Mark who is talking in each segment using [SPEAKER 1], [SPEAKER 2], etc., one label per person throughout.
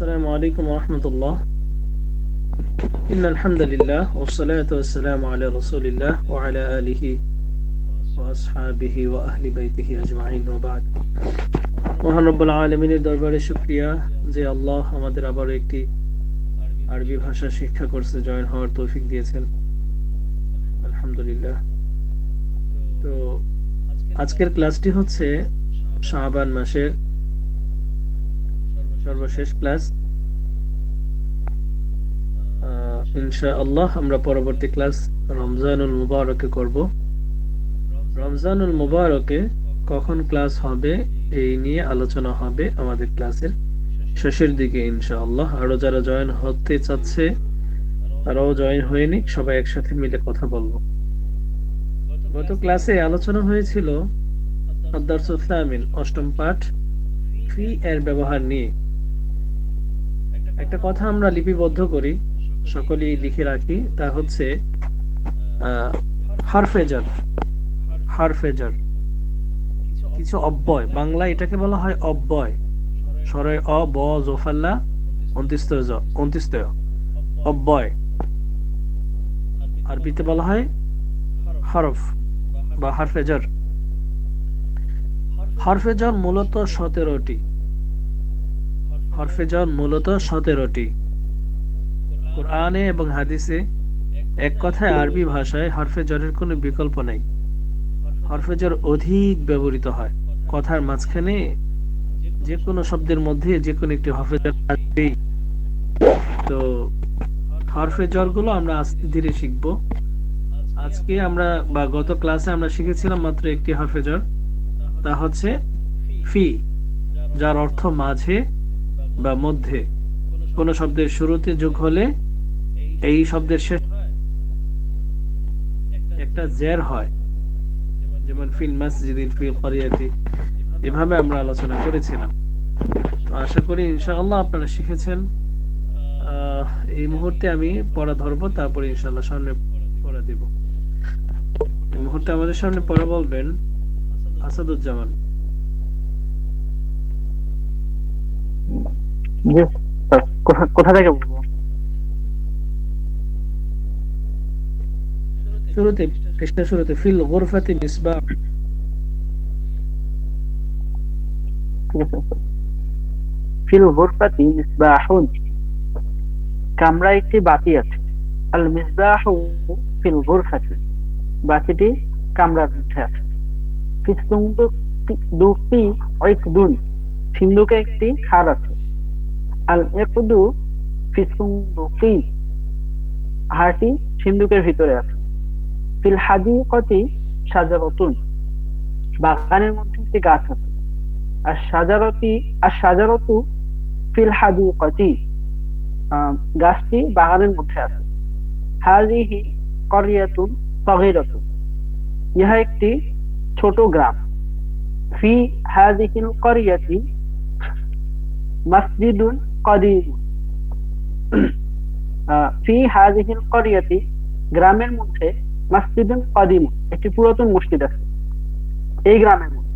[SPEAKER 1] السلام عليكم ورحمة الله إن الحمد لله والصلاة والسلام على رسول الله وعلى آله وأصحابه وأهل بيته أجمعين وبعد মহান রব্বুল আলমিনের দরবারে শুক্রিয়া যে আল্লাহ আমাদের আবার একটি আরবি ভাষা শিক্ষা কোর্সে জয়েন হওয়ার তৌফিক দিয়েছেন আলহামদুলিল্লাহ তো আজকের ক্লাসটি হচ্ছে শাহবান মাসের সর্বশেষ ক্লাস ইনশা আল্লাহ আমরা পরবর্তী ক্লাস রমজানুল মুবারকে করব। রমজানুল মুবারকে কখন ক্লাস হবে এই নিয়ে আলোচনা হবে আমাদের ক্লাসের শেষের দিকে ইনশাআল্লাহ। আরও যারা জয়েন হতে চাচ্ছে, তারাও জয়েন হয়ে নিক, সবাই একসাথে মিলে কথা বলব। গত ক্লাসে আলোচনা হয়েছিল অষ্টম পাঠ, ফি এর ব্যবহার নিয়ে। একটা কথা আমরা লিপিবদ্ধ করি, সকলেই লিখে রাখি, তা হচ্ছে হারফেজার হারফেজার। কিছু অব্যয় বাংলা এটাকে বলা হয় অব্যয়। অ, ব, জোফাল্লা অব্যয়। আরবিতে বলা হয় হরফ বা হারফেজার। হরফেজার মূলত সতেরোটি। হরফেজার মূলত সতেরোটি। কোরআনে এবং হাদিসে এক কথায় আরবি ভাষায় হরফেজরের কোনো বিকল্প নেই। হরফেজর অধিক ব্যবহৃত হয়। কথার মাঝখানে যে কোনো শব্দের মধ্যে যে কোনো একটি হরফেজর থাকবেই। তো হরফেজরগুলো আমরা আস্তে ধীরে শিখব। আজকে আমরা বা গত ক্লাসে আমরা শিখেছিলাম মাত্র একটি হরফেজর তা হচ্ছে ফি, যার অর্থ মাঝে বা মধ্যে কোন শব্দের শুরুতে যোগ হলে এই শব্দের শেষ একটা জের হয়। যেমন ফিল মাসজিদিন ফিল করিয়াতি। এভাবে আমরা আলোচনা করেছিলাম। তো আশা করি ইনশাআল্লাহ আপনারা শিখেছেন। এই মুহূর্তে আমি পড়া ধরবো, তারপরে ইনশাআল্লাহ সামনে পড়া দিব। এই মুহূর্তে আমাদের সামনে পড়া বলবেন আসাদুজ্জামান।
[SPEAKER 2] কোথা থেকে বলব?
[SPEAKER 1] শুরুতে শুরুতে ফিল গোরফাতি
[SPEAKER 2] আছে। ফিল গোরফাতি মিসবাহুন কামরা একটি বাতি আছে। আল মিসবাহু ফিল গোরফাতি বাতিটি কামরার মধ্যে আছে। ফি সুন্দুক দুটি ইকদুন সিন্ধুকে একটি খার আছে। আল ইকদু ফি সুন্দুকি হাড়টি সিন্ধুকের ভিতরে আছে। ফিল হাদিকতি সাজারতুন, বাগানের মধ্যে একটি গাছ আছে। আর সাজারতি, আর সাজারতু ফিল হাদিকতি গাছটি বাগানের মধ্যে আছে। হাজিহি করিয়াতুন সগীরাতুন, ইহা একটি ছোট গ্রাম। ফি হাদিহিল করিয়াতি, মসজিদুন কদিমুন ফি হাদিহিল করিয়াতি গ্রামের মধ্যে মসজিদুন কদিম একটি পুরাতন মসজিদ আছে। এই গ্রামের মধ্যে।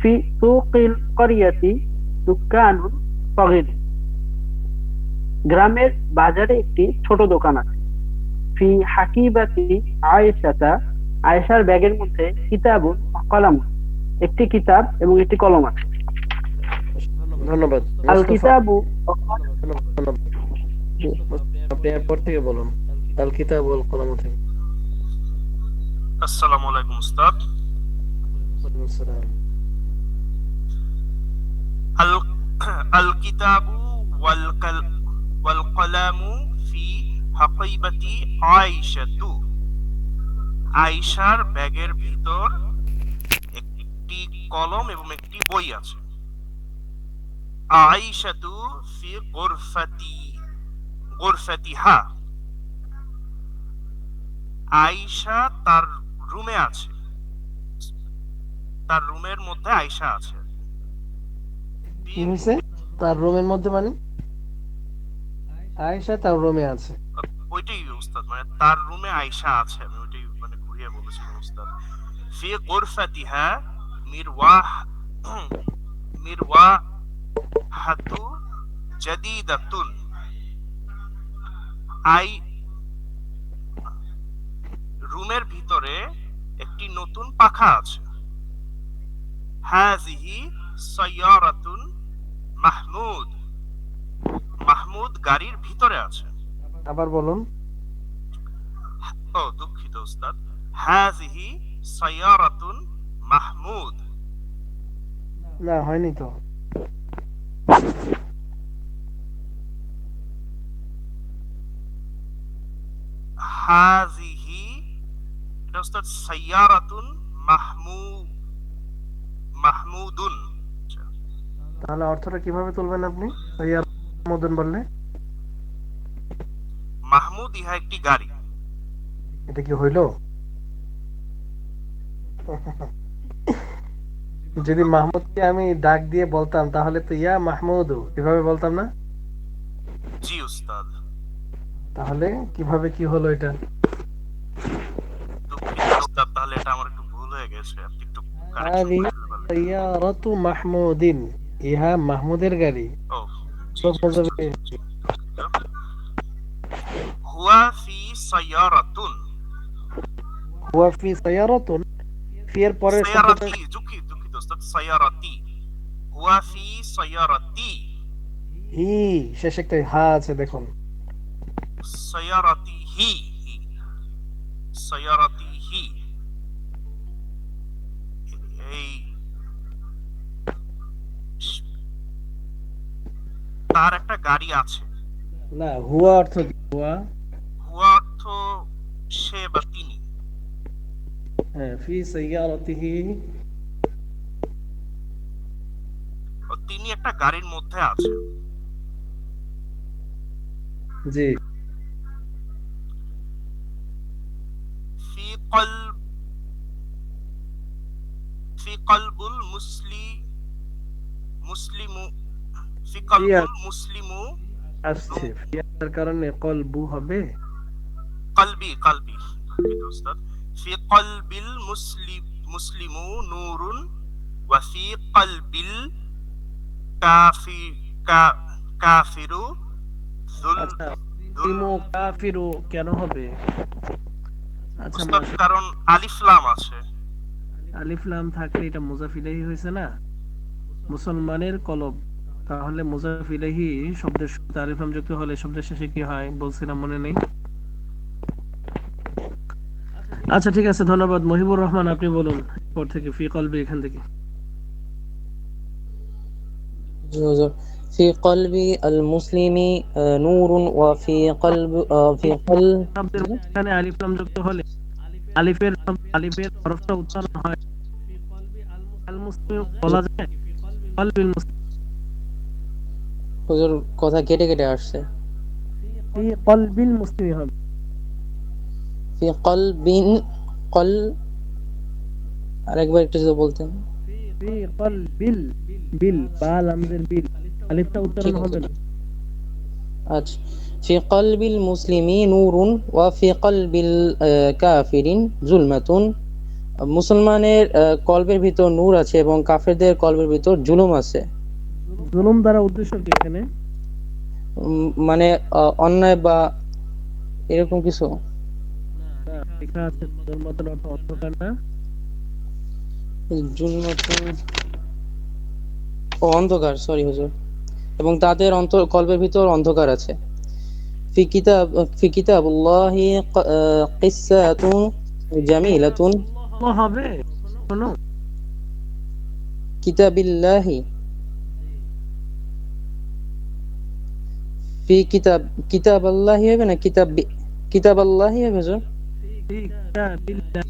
[SPEAKER 2] ফি সুকিল করিয়াতি দুকানুন সগীর গ্রামের বাজারে একটি ছোট দোকান আছে। ফি হাকিবাতি আয়েশাতা আয়েশার ব্যাগের মধ্যে কিতাবুন কলাম। একটি কিতাব এবং একটি কলম আছে।
[SPEAKER 1] ধন্যবাদ।
[SPEAKER 2] আল কিতাবু।
[SPEAKER 1] আপনি এরপর থেকে বলুন। আল কিতাব ওয়াল কলম থেকে।
[SPEAKER 3] আসসালামু আলাইকুম উস্তাদ। আল আল কিতাবু ওয়াল কাল ওয়াল কলামু ফি হাকিবাতি আয়েশাতু। আয়েশার ব্যাগের ভিতর একটি কলম এবং একটি বই আছে। আয়েশাতু ফি গুরফাতি গুরফাতিহা আয়েশা তার রুমে আছে। তার রুমের মধ্যে আয়েশা আছে।
[SPEAKER 1] কি তার রুমের মধ্যে মানে? আয়েশা তার রুমে আছে।
[SPEAKER 3] ওইটাই উস্তাদ মানে তার রুমে আয়েশা আছে। আমি ওইটাই মানে ঘুরিয়ে বলেছিলাম উস্তাদ ফি গুরফাতিহা মিরওয়াহ মিরওয়া হাতু জাদিদাতুন। আই রুমের ভিতরে একটি নতুন পাখা আছে। হাজিহি সাইয়ারাতুন মাহমুদ। মাহমুদ গাড়ির ভিতরে আছে।
[SPEAKER 1] আবার বলুন।
[SPEAKER 3] ও দুঃখিত উস্তাদ। হাজিহি সাইয়ারাতুন মাহমুদ।
[SPEAKER 1] না হয়নি তো।
[SPEAKER 3] হাজিহি এটা উস্তাদ সাইয়ারাতুন মাহমু মাহমুদুন।
[SPEAKER 1] তাহলে অর্থটা কীভাবে তুলবেন আপনি? মদন বললে?
[SPEAKER 3] মাহমুদ ইহা একটি গাড়ি।
[SPEAKER 1] এটা কি হইল? যদি মাহমুদকে আমি ডাক দিয়ে বলতাম তাহলে তো ইয়া মাহমুদু এভাবে বলতাম না?
[SPEAKER 3] জি উস্তাদ
[SPEAKER 1] তাহলে কীভাবে কি হলো এটা?
[SPEAKER 3] তাহলে এটা আমার একটু ভুল হয়ে গেছে। আপনি একটু
[SPEAKER 1] মাহমুদিন ইহা মাহমুদের গাড়ি।
[SPEAKER 3] হুয়া ফি সাইয়ারাতুন।
[SPEAKER 1] হুয়া ফি সাইয়ারাতুন ফি এর
[SPEAKER 3] সাইয়ারাতি সাইয়ারাতি হুয়া ফি সাইয়ারাতি
[SPEAKER 1] হি শেষে একটা হা আছে দেখুন।
[SPEAKER 3] সাইয়ারাতি হি হি। হি। এই তার একটা গাড়ি আছে।
[SPEAKER 1] না হুয়া অর্থ হুয়া?
[SPEAKER 3] হুয়া অর্থ সে বা তিনি।
[SPEAKER 1] হ্যাঁ ফি সাইয়ারাতিহি
[SPEAKER 3] একটা গাড়ির মধ্যে আছে
[SPEAKER 1] জি
[SPEAKER 3] في قلب في قلب المسلم مسلم في قلب
[SPEAKER 1] Yeah.
[SPEAKER 3] المسلم
[SPEAKER 1] আসছে ফিয়ার কারণে কলবু হবে
[SPEAKER 3] قلبي قلبي দুঃখিত উস্তাদ। في قلب المسلم مسلم نور وفي قلب কাফিরু
[SPEAKER 1] আচ্ছা, কাফিরু কেন হবে? আচ্ছা
[SPEAKER 3] কারণ আলিফ লাম আছে।
[SPEAKER 1] আলিফ লাম থাকলে এটা হয়েছে না? মুসলমানের কলব তাহলে মুজাফিলাহি শব্দের সাথে আলিফ লাম যুক্ত হলে শব্দের শেষে কি হয়? বলছিলাম মনে নেই। আচ্ছা ঠিক আছে ধন্যবাদ। মহিবুর রহমান আপনি বলুন পর থেকে ফি কলবে এখান থেকে।
[SPEAKER 4] في قلب المسلم آه، نور وفي قلب آه، في قلب
[SPEAKER 1] শব্দের এখানে আলিফ লাম যুক্ত হলে আলিফের আলিফের হরফটা উচ্চারণ হয় আল মুসলিম বলা যায় কলবিল মুসলিম
[SPEAKER 4] হুজুর কথা কেটে কেটে আসছে
[SPEAKER 1] ফি কলবিল মুসলিম হবে
[SPEAKER 4] في قلب قل আরেকবার একটু যদি বলতেন
[SPEAKER 1] ফি কলবিল বিল বা লামজের বিল আলিফটা উচ্চারণ
[SPEAKER 4] ঠিক আছে।
[SPEAKER 1] হবে না
[SPEAKER 4] আচ্ছা في قلب المسلم نور وفي قلب الكافر ظلمة মুসলমানের আহ, কলবের ভিতর নূর আছে এবং কাফেরদের কলবের ভিতর জুলুম আছে
[SPEAKER 1] জুলুম দ্বারা উদ্দেশ্য কি এখানে
[SPEAKER 4] উম, মানে আহ, অন্যায় বা এরকম কিছু
[SPEAKER 1] লেখা আছে জন্মতের অর্থ অন্ধকার না
[SPEAKER 4] জুলমাতুন ও অন্ধকার সরি হুজুর। এবং তাদের অন্তর কলবের ভিতর অন্ধকার আছে। ফি কিতাব কিতাবুল্লাহি
[SPEAKER 1] হবে শোনো।
[SPEAKER 4] কিতাবিল্লাহি। ফি কিতাব কিতাব আল্লাহি হবে না কিতাব বি- কিতাব আল্লাহি হবে হুজুর?
[SPEAKER 1] কিতাবিল্লাহ।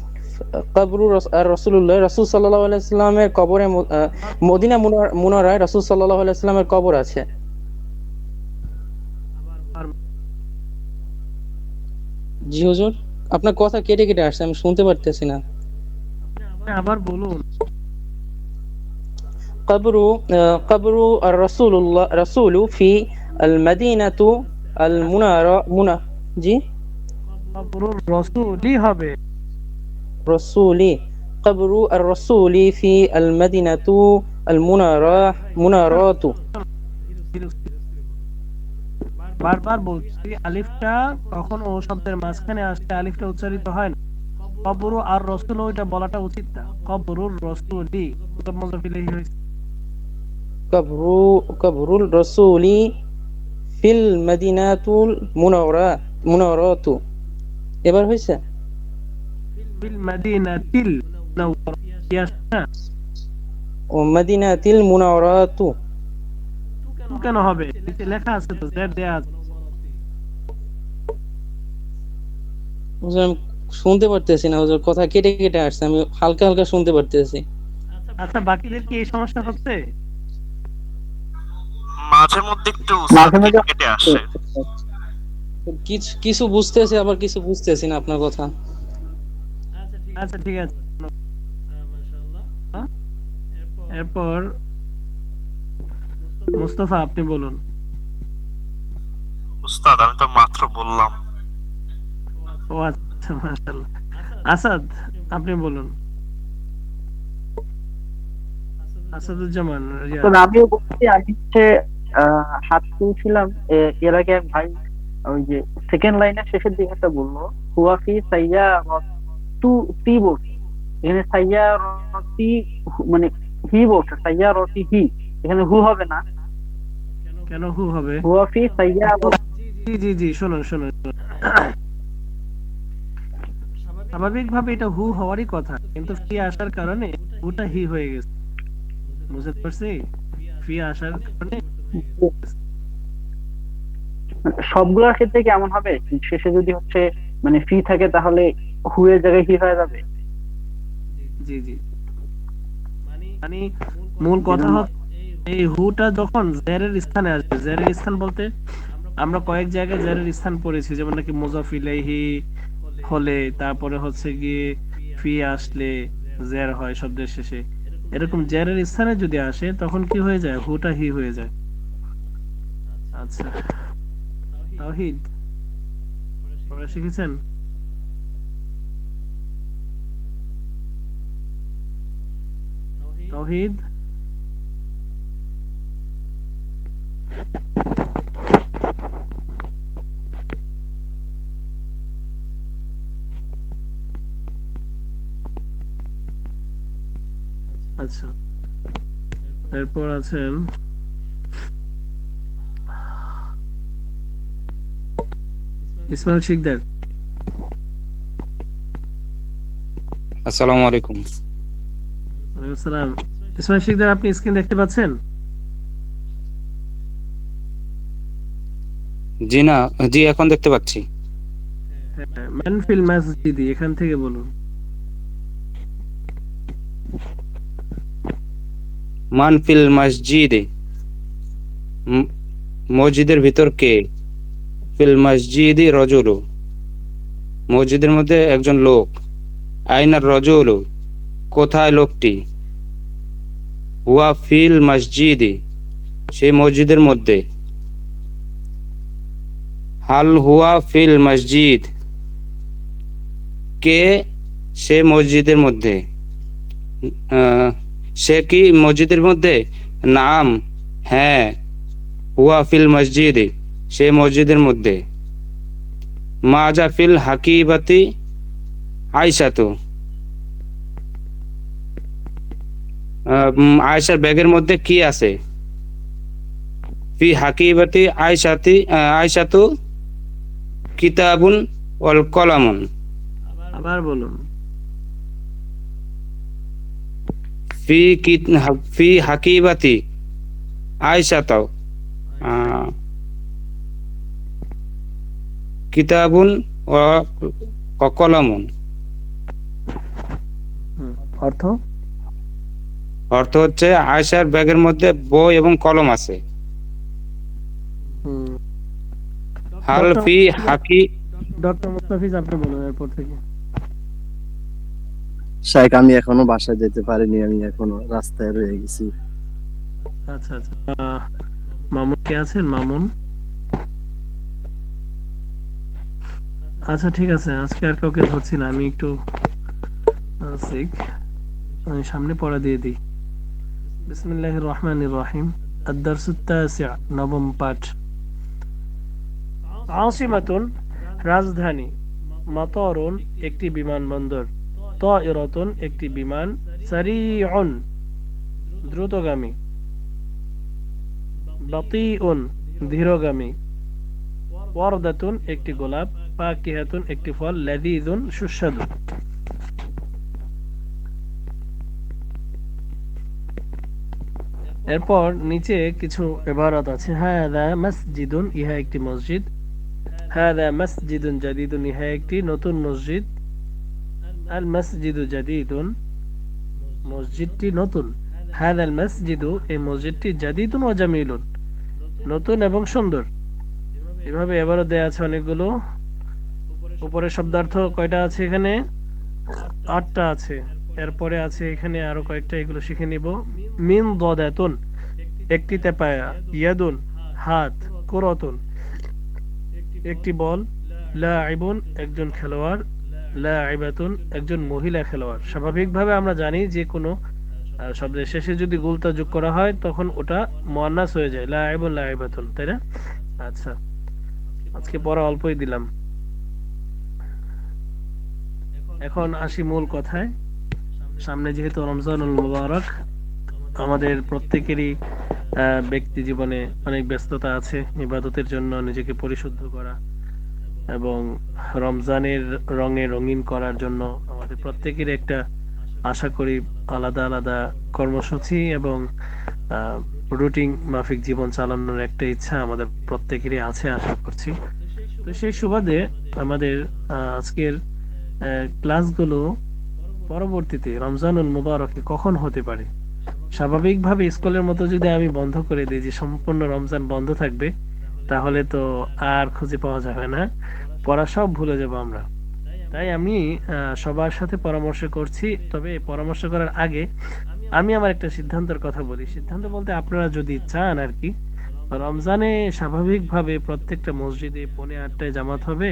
[SPEAKER 4] কাবরু রসুল্লাহ রসুল সাল্লাহ আলাইস্লামের কবরে মদিনা মুনারায় রসুল সাল্লাহ আলাইস্লামের কবর আছে। জি হুজুর আপনার কথা কেটে কেটে আসছে আমি শুনতে পারতেছি না।
[SPEAKER 1] আবার বলুন।
[SPEAKER 4] কবরু কবরু রসুল্লাহ রসুলু ফি আল মদিনাতু আল মুনারা মুনা জি?
[SPEAKER 1] কবরুর রসুলই হবে।
[SPEAKER 4] رسول قبر الرسول في المدينة المنارة منارات
[SPEAKER 1] বারবার বলছি আলিফটা কখনো ও শব্দের মাঝখানে আসলে আলিফটা উচ্চারিত হয় না কবরু আর রসুল ওইটা বলাটা উচিত না কবরুর রসুলি মুজাফ মুজাফ ইলাইহি হয়েছে
[SPEAKER 4] قبر قبر الرسول في المدينة المنورة منارات এবার হয়েছে
[SPEAKER 1] বিল মাদিনাতিল মুনাওয়ারা ইয়াস না
[SPEAKER 4] ও মদিনাতিল মুনাওরাত
[SPEAKER 1] তু কেন হবে? নিচে লেখা আছে তো জেড দেয়া আছে।
[SPEAKER 4] হুজুর শুনতে পারতেছি না হুজুর কথা কেটে কেটে আসছে আমি হালকা হালকা শুনতে পারতেছি।
[SPEAKER 1] আচ্ছা বাকিদের কি এই সমস্যা হচ্ছে?
[SPEAKER 3] মাঝে মধ্যে একটু কেটে আসে।
[SPEAKER 4] কিছু কিছু বুঝতেছি আবার কিছু বুঝতেছি না আপনার কথা।
[SPEAKER 1] আচ্ছা ঠিক আছে। হ্যাঁ? এরপর? মুস্তফা। আপনি বলুন।
[SPEAKER 3] উস্তাদ আমি তো মাত্র বললাম।
[SPEAKER 1] ও আচ্ছা। মাশাআল্লাহ। আসাদ আপনি বলুন। আসাদুজ্জামান
[SPEAKER 2] তো আমিও বলছি আমি হচ্ছে আহ, হাত তুলছিলাম। এর আগে এক ভাই ওই যে সেকেন্ড লাইনের শেষের দিকে একটা বলল হুয়াফি সাইয়া তি বলছে এখানে সাইয়া রতি হু- মানে হি বলছে সাইয়া রতি হি এখানে হু হবে না।
[SPEAKER 1] কেন হু হবে?
[SPEAKER 2] সাইয়া
[SPEAKER 1] জি জি জি শুনুন শুনুন। স্বাভাবিকভাবে এটা হু হওয়ারই কথা কিন্তু ফি আসার কারণে হুটা হি হয়ে গেছে। বুঝতে পারছি? ফি আসার কারণে
[SPEAKER 2] সবগুলোর ক্ষেত্রে কি এমন হবে? শেষে যদি হচ্ছে মানে ফি থাকে তাহলে হুয়ের জায়গায় হি হয়ে যাবে?
[SPEAKER 1] জি জি। মানে মূল কথা হচ্ছে এই হুটা যখন জেরের স্থানে আসবে, জেরের স্থান বলতে আমরা কয়েক জায়গায় জেরের স্থান পড়েছি, যেমন নাকি মুজাফিলাইহি হলে, তারপরে হচ্ছে গিয়ে ফি আসলে জের হয় শব্দের শেষে। এরকম জেরের স্থানে যদি আসে, তখন কি হয়ে যায়? হুটা হি হয়ে যায়। আচ্ছা। তাওহিদ। পড়া শিখেছেন? তাওহিদ আচ্ছা এরপর আছেন ইসমাইল শিকদার।
[SPEAKER 5] আসসালামু আলাইকুম।
[SPEAKER 1] আসসালাম। ইসমাইল শিকদার আপনি স্ক্রিন দেখতে পাচ্ছেন?
[SPEAKER 5] জি না জি এখন দেখতে পাচ্ছি।
[SPEAKER 1] হ্যাঁ মানফিল মসজিদি এখান থেকে বলুন।
[SPEAKER 5] মান ফিল মসজিদে মসজিদের ভিতর কে? ফিল মসজিদি রজুলু। মসজিদের মধ্যে একজন লোক। আইনার রজুলু। কোথায় লোকটি? হুয়া ফিল মসজিদি, সেই মসজিদের মধ্যে। হাল হুয়া ফিল মসজিদ, কে সে মসজিদের মধ্যে? সে কি মসজিদের মধ্যে? নাম হ্যাঁ হুয়া ফিল মসজিদ, সে মসজিদের মধ্যে। মাজা ফিল হাকিবাতি আয়সাতু আয়সার ব্যাগের মধ্যে কি আছে? ফি হাকিবাতি আয়সাতি আহ, আয়সাতু কিতাবুন ওয়াল কলামুন।
[SPEAKER 1] আবার বলুন।
[SPEAKER 5] ফি কিত ফি হাকিবাতি আয়সাতাও আহ, কিতাবুন ও কলামুন।
[SPEAKER 1] অর্থ?
[SPEAKER 5] অর্থ হচ্ছে আয়সার ব্যাগের মধ্যে বই এবং কলম আছে। হাল ফি হাকি
[SPEAKER 1] ডক্টর মুস্তাফিজ আপনি বলুন এরপর থেকে।
[SPEAKER 6] শাইখ আমি এখনও বাসায় যেতে পারিনি আমি এখনও রাস্তায় রয়ে গেছি।
[SPEAKER 1] আচ্ছা আচ্ছা। আহ, মামুন কে আছেন? মামুন? আচ্ছা ঠিক আছে আজকে আর কাউকে ধরছি না আমি একটু আহ, আমি সামনে পড়া দিয়ে দিই। বিসমিল্লাহ রহমান রহিম الدرس التاسع নবম পাঠ আসিমাতুন রাজধানী মাতরুন একটি বিমানবন্দর তাইরাতুন একটি বিমান সারিউন দ্রুতগামী বাতিউন ধীরগামী ওয়ারদাতুন একটি গোলাপ ফাকিহাতুন একটি ফল লাযীযুন সুস্বাদু এরপর নিচে কিছু ইবারত আছে। হাদা মসজিদুন, ইহা একটি মসজিদ। হাদা মসজিদুন জাদিদুন, ইহা একটি নতুন মসজিদ। আল মসজিদু জাদিদুন, মসজিদটি নতুন। হাদা আল মসজিদু, এই মসজিদটি জাদিদুন ও জামিলুন, নতুন এবং সুন্দর। এভাবে এবারও দেয়া আছে অনেকগুলো। উপরে শব্দার্থ কয়টা আছে এখানে? আটটা আছে। এরপরে আছে এখানে আরও কয়েকটা, এগুলো শিখে নিব। মিন দদাতুন, একটি তেপায়া, ইয়াদুন, হাত, কুরতুন। একটি বল লাইবুন একজন খেলোয়াড় লাইবাতুন একজন মহিলা খেলোয়াড়। স্বাভাবিকভাবে আমরা জানি যে কোনো শব্দের শেষে যদি গুলতা যোগ করা হয়, তখন ওটা মোয়ান্নাস হয়ে যায় লাইবুন লাইবাতুন তাই না? আচ্ছা আজকে পড়া অল্পই দিলাম। এখন আসি মূল কথায়। সামনে যেহেতু রমজানুল মুবারক, আমাদের প্রত্যেকেরই ব্যক্তি জীবনে অনেক ব্যস্ততা আছে, ইবাদতের জন্য নিজেকে পরিশুদ্ধ করা এবং রমজানের রঙে রঙিন করার জন্য আমাদের প্রত্যেকের একটা, আশা করি, আলাদা আলাদা কর্মসূচি এবং রুটিন মাফিক জীবন চালানোর একটা ইচ্ছা আমাদের প্রত্যেকেরই আছে, আশা করছি। তো সেই সুবাদে আমাদের আজকের ক্লাসগুলো পরবর্তীতে রমজানুল মুবারকে কখন হতে পারে? স্বাভাবিকভাবে স্কুলের মতো যদি আমি বন্ধ করে দিই, যে সম্পূর্ণ রমজান বন্ধ থাকবে, তাহলে তো আর খুঁজে পাওয়া যাবে না। পড়া সব ভুলে যাব আমরা। তাই আমি সবার সাথে পরামর্শ করছি। তবে পরামর্শ করার আগে আমি আমার একটা সিদ্ধান্তের কথা বলি। সিদ্ধান্ত বলতে আপনারা যদি চান আর কি, রমজানে স্বাভাবিকভাবে প্রত্যেকটা মসজিদে পৌনে আটটায় জামাত হবে।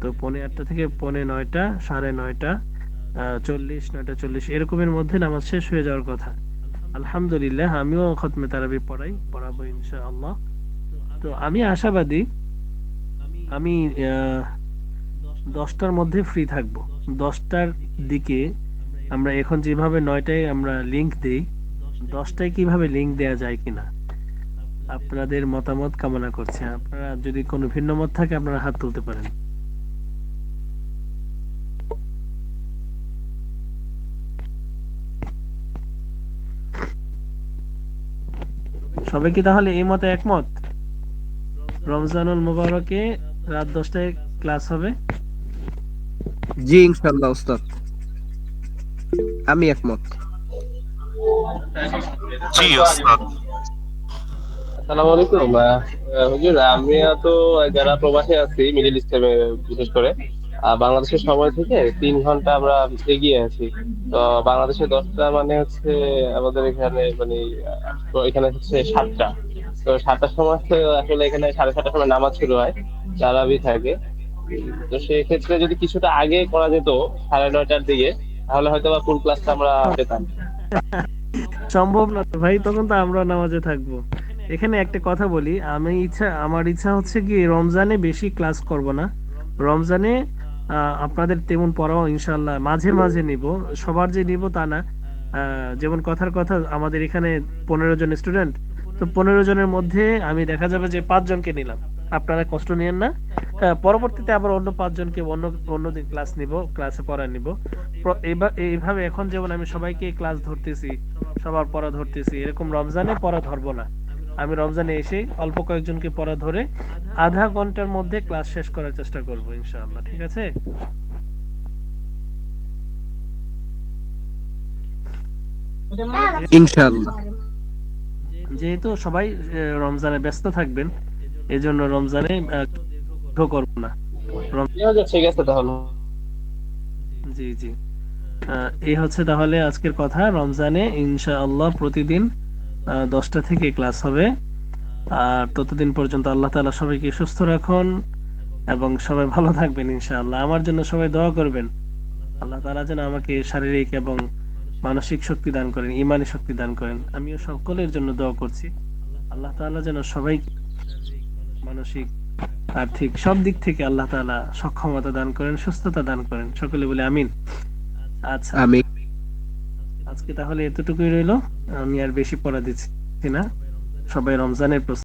[SPEAKER 1] তো পৌনে আটটা থেকে পৌনে নয়টা, সাড়ে নয়টা চল্লিশ, নয়টা চল্লিশ, এরকমের মধ্যে নামাজ শেষ হয়ে যাওয়ার কথা। আলহামদুলিল্লাহ, আমিও খতমে তারাবি পড়াই, পড়াবো ইনশাআল্লাহ। তো আমি আশাবাদী, আমি দশটার মধ্যে ফ্রি থাকব। দশটার দিকে আমরা এখন যেভাবে নয়টায় আমরা লিংক দেই, দশটায় কীভাবে লিংক দেয়া যায় কিনা, আপনাদের মতামত কামনা করছি। আপনারা যদি কোনো ভিন্ন মত থাকে, আপনারা হাত তুলতে পারেন। সবাই কি তাহলে এই মতে একমত? রমজানুল মুবারকে রাত দশটায় ক্লাস হবে?
[SPEAKER 7] জি ইনশাল্লাহ উস্তাদ। আমি একমত।
[SPEAKER 3] জি ওস্তাদ
[SPEAKER 8] আসসালামু আলাইকুম। আহ, আহ, হুজুর আমি তো যারা প্রবাসে আছি মিডল ইস্টে বিশেষ করে। বাংলাদেশের সময় থেকে তিন ঘণ্টা আমরা এগিয়ে আছি। তো বাংলাদেশে দশটা মানে হচ্ছে আমাদের এখানে মানে এখানে হচ্ছে সাতটা। তো সাতটার সময় তো আসলে এখানে সাড়ে সাতটার সময় নামাজ শুরু হয়, তারাবি থাকে। তো সেক্ষেত্রে যদি কিছুটা আগে করা যেত, সাড়ে নয়টার দিকে, তাহলে হয়তো বা ফুল ক্লাসটা আমরা পেতাম।
[SPEAKER 1] সম্ভব না ভাই, তখন তো আমরা নামাজে থাকব। এখানে একটা কথা বলি, আমি ইচ্ছা, আমার ইচ্ছা হচ্ছে কি, রমজানে বেশি ক্লাস করব না। রমজানে আপনাদের তেমন পড়াও ইনশাল্লাহ মাঝে মাঝে নিব। সবার যে নিব তা না। যেমন কথার কথা, আমাদের এখানে পনেরো জন স্টুডেন্ট। তো পনেরো জনের মধ্যে আমি দেখা যাবে যে পাঁচজনকে নিলাম। আপনারা কষ্ট নিয়েন না। পরবর্তীতে আবার অন্য পাঁচজনকে অন্য অন্যদিন ক্লাস নিব, ক্লাসে পড়া নিব। এইভাবে এখন যেমন আমি সবাইকে ক্লাস ধরতেছি, সবার পড়া ধরতেছি, এরকম রমজানে পড়া ধরবো না। আমি রমজানে এসে অল্প কয়েকজনকে পড়া ধরে আধা ঘণ্টার মধ্যে ক্লাস শেষ করার চেষ্টা করব ইনশাআল্লাহ ঠিক আছে? যেহেতু সবাই রমজানে ব্যস্ত থাকবেন এজন্য রমজানে করব না।
[SPEAKER 8] জি ঠিক আছে তাহলে।
[SPEAKER 1] জি এই হচ্ছে তাহলে আজকের কথা। রমজানে ইনশাআল্লাহ প্রতিদিন দশটা থেকে ক্লাস হবে। আর ততদিন পর্যন্ত আল্লাহ তাআলা সবাইকে সুস্থ রাখুন এবং সবাই ভালো থাকবেন ইনশাআল্লাহ। আমার জন্য সবাই দোয়া করবেন। আল্লাহ তাআলা যেন আমাকে শারীরিক এবং মানসিক শক্তি দান করেন, ইমানি শক্তি দান করেন। আমিও সকলের জন্য দোয়া করছি। আল্লাহ তাআলা যেন সবাই মানসিক, আর্থিক সব দিক থেকে আল্লাহ তাআলা সক্ষমতা দান করেন, সুস্থতা দান করেন। সকলে বলে আমিন। আচ্ছা।
[SPEAKER 7] আমি
[SPEAKER 1] আজকে তাহলে এতটুকুই রইল। আমি আর বেশি পড়া দিচ্ছি না। সবাই রমজানের প্রস্তুতি